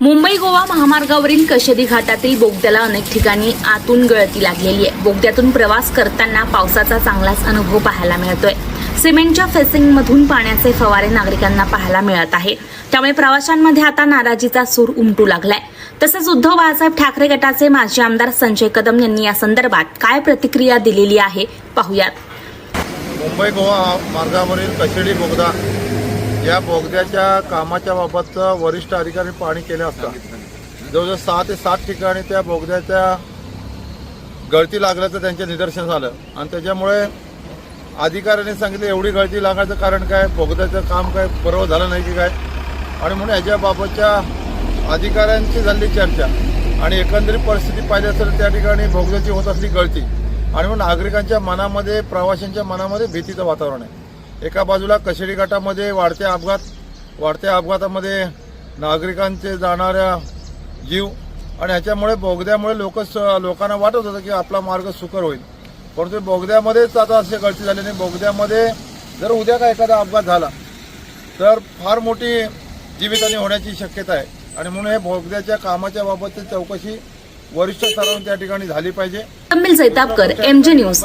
मुंबई गोवा महामार्गावरील कशेदी घाटातील बोगद्याला अनेक ठिकाणी आतून गळती लागलेली आहे. बोगद्यातून प्रवास करताना पावसाचा चांगलाच अनुभव पाहायला मिळतोय. सिमेंटच्या फेसिंगमधून पाण्याचे फवारे नागरिकांना पाहायला मिळत आहे. त्यामुळे प्रवाशांमध्ये आता नाराजीचा सूर उमटू लागलाय. तसंच उद्धव बाळासाहेब ठाकरे गटाचे माजी आमदार संजय कदम यांनी या संदर्भात काय प्रतिक्रिया दिलेली आहे पाहूयात. मुंबई गोवा मार्गावरील कशेडी बोगदा या बोगद्याच्या कामाच्या बाबत वरिष्ठ अधिकारी पाहणी केल्या असता जवळजवळ सहा ते सात ठिकाणी त्या बोगद्याच्या गळती लागल्याचं त्यांचे निदर्शन झालं. आणि त्याच्यामुळे अधिकाऱ्यांनी सांगितलं एवढी गळती लागायचं कारण काय? बोगद्याचं काम काय बरोबर झालं नाही की काय? आणि म्हणून याच्याबाबतच्या अधिकाऱ्यांची झाली चर्चा आणि एकंदरीत परिस्थिती पाहिली असेल त्या ठिकाणी बोगद्याची होत असली गळती. आणि मग नागरिकांच्या मनामध्ये प्रवाशांच्या मनामध्ये भीतीचं वातावरण आहे. एका बाजूला कशेडी घाटामध्ये वाढत्या अपघात वाढत्या अपघातामध्ये नागरिकांचे जाणाऱ्या जीव आणि ह्याच्यामुळे बोगद्यामुळे लोक लोकांना वाटत होतं की आपला मार्ग सुकर होईल. परंतु बोगद्यामध्येच आता असे गळती झाल्याने बोगद्यामध्ये जर उद्या का एखादा अपघात झाला तर फार मोठी जीवितहानी होण्याची शक्यता आहे. आणि म्हणून हे बोगद्याच्या कामाच्या बाबतची चौकशी वरिष्ठ स्तरावर त्या ठिकाणी झाली पाहिजे. Jaitapkar MG news